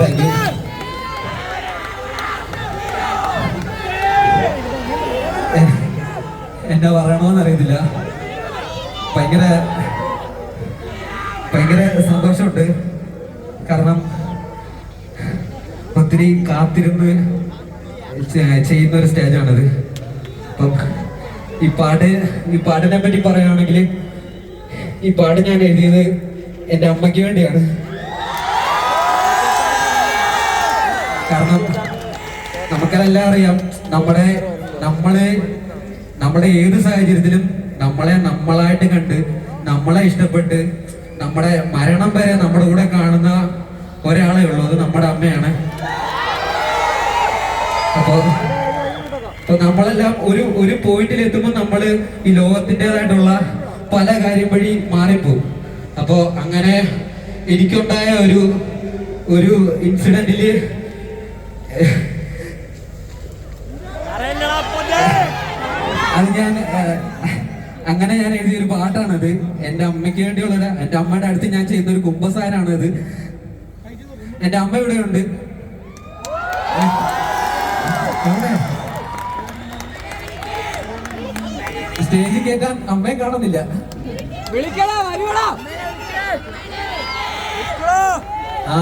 Thank you എന്നാ പറയണമെന്ന് അറിയത്തില്ല. ഭയങ്കര ഭയങ്കര സന്തോഷമുണ്ട്. കാരണം ഒത്തിരി കാത്തിരുന്ന് ചെയ്യുന്ന ഒരു സ്റ്റേജാണത്. അപ്പം ഈ പാട്ട് ഈ പാട്ടിനെ പറ്റി പറയുകയാണെങ്കിൽ ഈ പാട്ട് ഞാൻ എഴുതിയത് എന്റെ അമ്മയ്ക്ക് വേണ്ടിയാണ്. കാരണം നമുക്കതെല്ലാം അറിയാം നമ്മുടെ നമ്മളെ നമ്മുടെ ഏത് സാഹചര്യത്തിലും നമ്മളെ നമ്മളായിട്ട് കണ്ട് നമ്മളെ ഇഷ്ടപ്പെട്ട് നമ്മുടെ മരണം വരെ നമ്മുടെ കൂടെ കാണുന്ന ഒരാളെ ഉള്ളൂ. അത് നമ്മുടെ അമ്മയാണ്. അപ്പോ അപ്പൊ നമ്മളെല്ലാം ഒരു ഒരു പോയിന്റിൽ എത്തുമ്പോൾ നമ്മൾ ഈ ലോകത്തിന്റെതായിട്ടുള്ള പല കാര്യം വഴി മാറിപ്പോകും. അപ്പോ അങ്ങനെ എനിക്കുണ്ടായ ഒരു ഒരു ഇൻസിഡന്റിൽ അത് ഞാൻ അങ്ങനെ ഞാൻ എഴുതിയൊരു പാട്ടാണത്. എന്റെ അമ്മയ്ക്ക് വേണ്ടിയുള്ള എന്റെ അമ്മയുടെ അടുത്ത് ഞാൻ ചെയ്യുന്ന ഒരു കുംഭസാരാണത് എന്റെ അമ്മ ഇവിടെ ഉണ്ട്? സ്റ്റേജിൽ കേൾക്കാൻ അമ്മയെ കാണുന്നില്ല. ആ.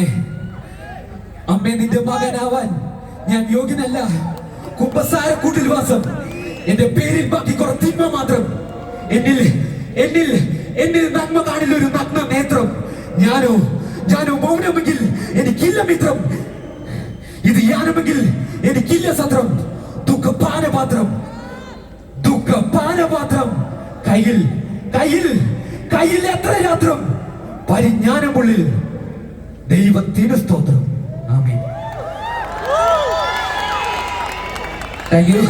അമ്മേ. അമ്മേ നിന്റെ മകനാവാൻ ഞാൻ യോഗ്യനല്ല. കുമ്പസാര കൂട്ടിൽ വാസം എന്റെ പേരിൽ ബാക്കി കുറെ തിന്മ മാത്രം. എന്നിൽ എന്നിൽ എന്നിൽ നന്മ കാണില്ല ഒരു നഗ്ന നേത്രം. ഞാനോ ഞാനോ മൗനമെങ്കിൽ എനിക്കില്ല മിത്രം. ഇത് യാനമെങ്കിൽ എനിക്കില്ല സത്രം. ദുഃഖപാനപാത്രം. ദുഃഖപാനപാത്രം. കയ്യിൽ കയ്യിൽ കയ്യിൽ എത്ര രാത്രം. പരിജ്ഞാനമുള്ളിൽ ദൈവത്തിന് സ്തോത്രം. ആമേൻ. Thank you